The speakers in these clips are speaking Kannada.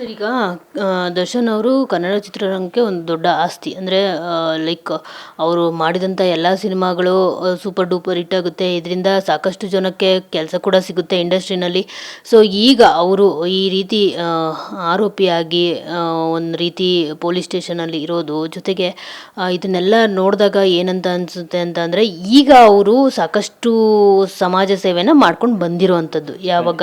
ಸರ್ ಈಗ ದರ್ಶನ್ ಅವರು ಕನ್ನಡ ಚಿತ್ರರಂಗಕ್ಕೆ ಒಂದು ದೊಡ್ಡ ಆಸ್ತಿ. ಅಂದರೆ ಲೈಕ್ ಅವರು ಮಾಡಿದಂಥ ಎಲ್ಲ ಸಿನಿಮಾಗಳು ಸೂಪರ್ ಡೂಪರ್ ಹಿಟ್ ಆಗುತ್ತೆ. ಇದರಿಂದ ಸಾಕಷ್ಟು ಜನಕ್ಕೆ ಕೆಲಸ ಕೂಡ ಸಿಗುತ್ತೆ ಇಂಡಸ್ಟ್ರಿನಲ್ಲಿ. ಸೊ ಈಗ ಅವರು ಈ ರೀತಿ ಆರೋಪಿಯಾಗಿ ಒಂದು ರೀತಿ ಪೊಲೀಸ್ ಸ್ಟೇಷನಲ್ಲಿ ಇರೋದು ಜೊತೆಗೆ ಇದನ್ನೆಲ್ಲ ನೋಡಿದಾಗ ಏನಂತ ಅನಿಸುತ್ತೆ ಅಂತ ಅಂದರೆ ಈಗ ಅವರು ಸಾಕಷ್ಟು ಸಮಾಜ ಸೇವೆನ ಮಾಡ್ಕೊಂಡು ಬಂದಿರುವಂಥದ್ದು ಯಾವಾಗ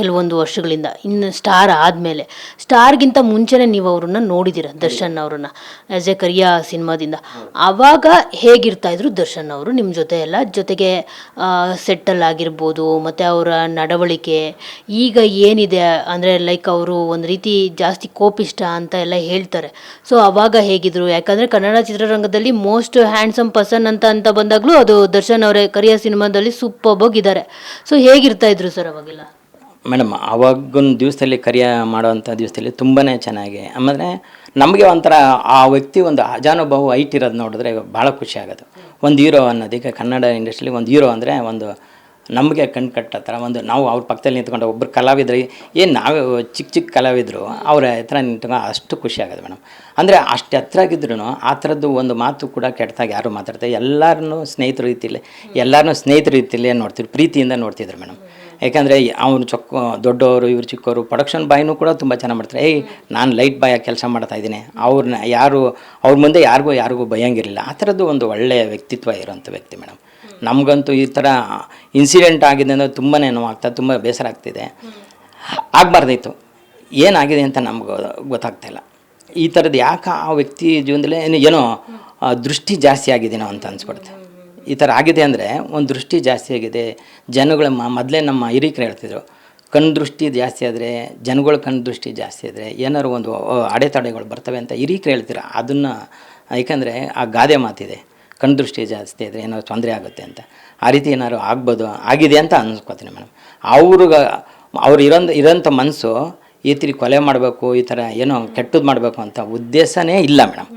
ಕೆಲವೊಂದು ವರ್ಷಗಳಿಂದ. ಇನ್ನು ಸ್ಟಾರ್ ಆದಮೇಲೆ. ಸ್ಟಾರ್ಗಿಂತ ಮುಂಚೆನೇ ನೀವು ಅವ್ರನ್ನ ನೋಡಿದ್ದೀರ ದರ್ಶನ್ ಅವ್ರನ್ನ ಆಸ್ ಎ ಕರಿಯಾ ಸಿನಿಮಾದಿಂದ. ಆವಾಗ ಹೇಗಿರ್ತಾ ಇದ್ರು ದರ್ಶನ್ ಅವರು ನಿಮ್ಮ ಜೊತೆ ಎಲ್ಲ ಜೊತೆಗೆ ಸೆಟ್ಟಲ್ ಆಗಿರ್ಬೋದು, ಮತ್ತು ಅವರ ನಡವಳಿಕೆ, ಈಗ ಏನಿದೆ, ಅಂದರೆ ಲೈಕ್ ಅವರು ಒಂದು ರೀತಿ ಜಾಸ್ತಿ ಕೋಪಿಷ್ಟ ಅಂತ ಎಲ್ಲ ಹೇಳ್ತಾರೆ. ಸೊ ಅವಾಗ ಹೇಗಿದ್ರು? ಯಾಕಂದರೆ ಕನ್ನಡ ಚಿತ್ರರಂಗದಲ್ಲಿ ಮೋಸ್ಟ್ ಹ್ಯಾಂಡ್ಸಮ್ ಪರ್ಸನ್ ಅಂತ ಅಂತ ಬಂದಾಗಲೂ ಅದು ದರ್ಶನ್ ಅವರೇ ಕರಿಯಾ ಸಿನಿಮಾದಲ್ಲಿ ಸೂಪರ್ ಇದ್ದಾರೆ ಸೊ ಹೇಗಿರ್ತಾ ಇದ್ರು ಸರ್ ಅವಾಗೆಲ್ಲ? ಮೇಡಮ್, ಆವಾಗೊಂದು ದಿವಸದಲ್ಲಿ ಕರಿಯ ಮಾಡುವಂಥ ದಿವಸದಲ್ಲಿ ತುಂಬಾ ಚೆನ್ನಾಗಿ, ಆಮೇಲೆ ನಮಗೆ ಒಂಥರ ಆ ವ್ಯಕ್ತಿ ಒಂದು ಅಜಾನುಭವ ಹೈಟ್ ಇರೋದು ನೋಡಿದ್ರೆ ಭಾಳ ಖುಷಿ ಆಗೋದು ಒಂದು ಹೀರೋ ಅನ್ನೋದಕ್ಕೆ ಕನ್ನಡ ಇಂಡಸ್ಟ್ರಿಲಿ ಒಂದು ಹೀರೋ ಅಂದರೆ ಒಂದು ನಮಗೆ ಕಣ್ ಕಟ್ಟೋ ಒಂದು ನಾವು ಅವ್ರ ಪಕ್ಕದಲ್ಲಿ ನಿಂತ್ಕೊಂಡು ಒಬ್ಬರು ಕಲಾವಿದ್ರು, ಏನು ನಾವೇ ಚಿಕ್ಕ ಚಿಕ್ಕ ಕಲಾವಿದರು, ಅವರ ಹತ್ರ ನಿಂತ್ಕೊಂಡು ಅಷ್ಟು ಖುಷಿ ಆಗೋದು ಮೇಡಮ್. ಅಂದರೆ ಅಷ್ಟು ಹತ್ರ ಆಗಿದ್ರು ಆ ಥರದ್ದು ಒಂದು ಮಾತು ಕೂಡ ಕೆಟ್ಟದಾಗ ಯಾರು ಮಾತಾಡ್ತಾರೆ ಎಲ್ಲರನ್ನೂ ಸ್ನೇಹಿತರ ರೀತಿಯಲ್ಲಿ ಎಲ್ಲರನ್ನೂ ಸ್ನೇಹಿತರ ರೀತಿಯಲ್ಲಿ ನೋಡ್ತಿದ್ರು, ಪ್ರೀತಿಯಿಂದ ನೋಡ್ತಿದ್ರು ಮೇಡಮ್. ಯಾಕಂದರೆ ಅವನು ಚೊಕ್ಕ, ದೊಡ್ಡವರು, ಇವರು ಚಿಕ್ಕವರು ಪ್ರೊಡಕ್ಷನ್ ಬಾಯ್ನೂ ಕೂಡ ತುಂಬ ಚೆನ್ನಾಗಿ ಮಾಡ್ತಾರೆ. ಏಯ್, ನಾನು ಲೈಟ್ ಬಾಯಾಗಿ ಕೆಲಸ ಮಾಡ್ತಾ ಇದ್ದೀನಿ. ಅವ್ರನ್ನ ಯಾರು, ಅವ್ರ ಮುಂದೆ ಯಾರಿಗೂ ಯಾರಿಗೂ ಭಯಂಗಿರಲಿಲ್ಲ ಆ ಥರದ್ದು ಒಂದು ಒಳ್ಳೆಯ ವ್ಯಕ್ತಿತ್ವ ಇರೋಂಥ ವ್ಯಕ್ತಿ ಮೇಡಮ್. ನಮಗಂತೂ ಈ ಥರ ಇನ್ಸಿಡೆಂಟ್ ಆಗಿದೆ ಅಂದರೆ ತುಂಬಾ ನೋವಾಗ್ತಾ, ತುಂಬ ಬೇಸರ ಆಗ್ತಿದೆ. ಆಗಬಾರ್ದಿತ್ತು ಏನಾಗಿದೆ ಅಂತ ನಮ್ಗೆ ಗೊತ್ತಾಗ್ತಾಯಿಲ್ಲ ಈ ಥರದ್ದು ಯಾಕೆ ಆ ವ್ಯಕ್ತಿ ಜೀವನದಲ್ಲಿ ಏನು ಏನೋ ದೃಷ್ಟಿ ಜಾಸ್ತಿ ಆಗಿದ್ದೀನೋ ಅಂತ ಅನ್ಸ್ಬಿಡುತ್ತೆ. ಈ ಥರ ಆಗಿದೆ ಅಂದರೆ ಒಂದು ದೃಷ್ಟಿ ಜಾಸ್ತಿ ಆಗಿದೆ. ಜನಗಳ ಮೊದಲೇ ನಮ್ಮ ಹಿರಿಕರು ಹೇಳ್ತಿದ್ರು ಕಣ್ಣು ದೃಷ್ಟಿ ಜಾಸ್ತಿ ಆದರೆ ಜನಗಳ ಕಣ್ಣು ದೃಷ್ಟಿ ಜಾಸ್ತಿ ಆದರೆ ಏನಾದ್ರು ಒಂದು ಅಡೆತಡೆಗಳು ಬರ್ತವೆ ಅಂತ ಹಿರಿಕರು ಹೇಳ್ತೀರ? ಅದನ್ನು ಯಾಕಂದರೆ ಆ ಗಾದೆ ಮಾತಿದೆ ಕಣ್ಣು ದೃಷ್ಟಿ ಜಾಸ್ತಿ ಆದರೆ ಏನಾದ್ರು ತೊಂದರೆ ಆಗುತ್ತೆ ಅಂತ. ಆ ರೀತಿ ಏನಾದ್ರು ಆಗ್ಬೋದು ಆಗಿದೆ ಅಂತ ಅನ್ಸ್ಕೊತೀನಿ ಮೇಡಮ್. ಅವ್ರಿಗೆ ಅವ್ರು ಇರೋ ಇರೋಂಥ ಮನಸ್ಸು ಈ ಥರ ಕೊಲೆ ಮಾಡಬೇಕು ಈ ಥರ ಏನೋ ಕೆಟ್ಟದ್ದು ಮಾಡಬೇಕು ಅಂತ ಉದ್ದೇಶನೇ ಇಲ್ಲ ಮೇಡಮ್.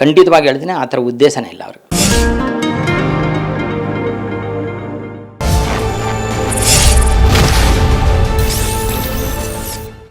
ಖಂಡಿತವಾಗಿ ಹೇಳ್ತೀನಿ ಆ ಥರ ಉದ್ದೇಶನೇ ಇಲ್ಲ ಅವ್ರಿಗೆ.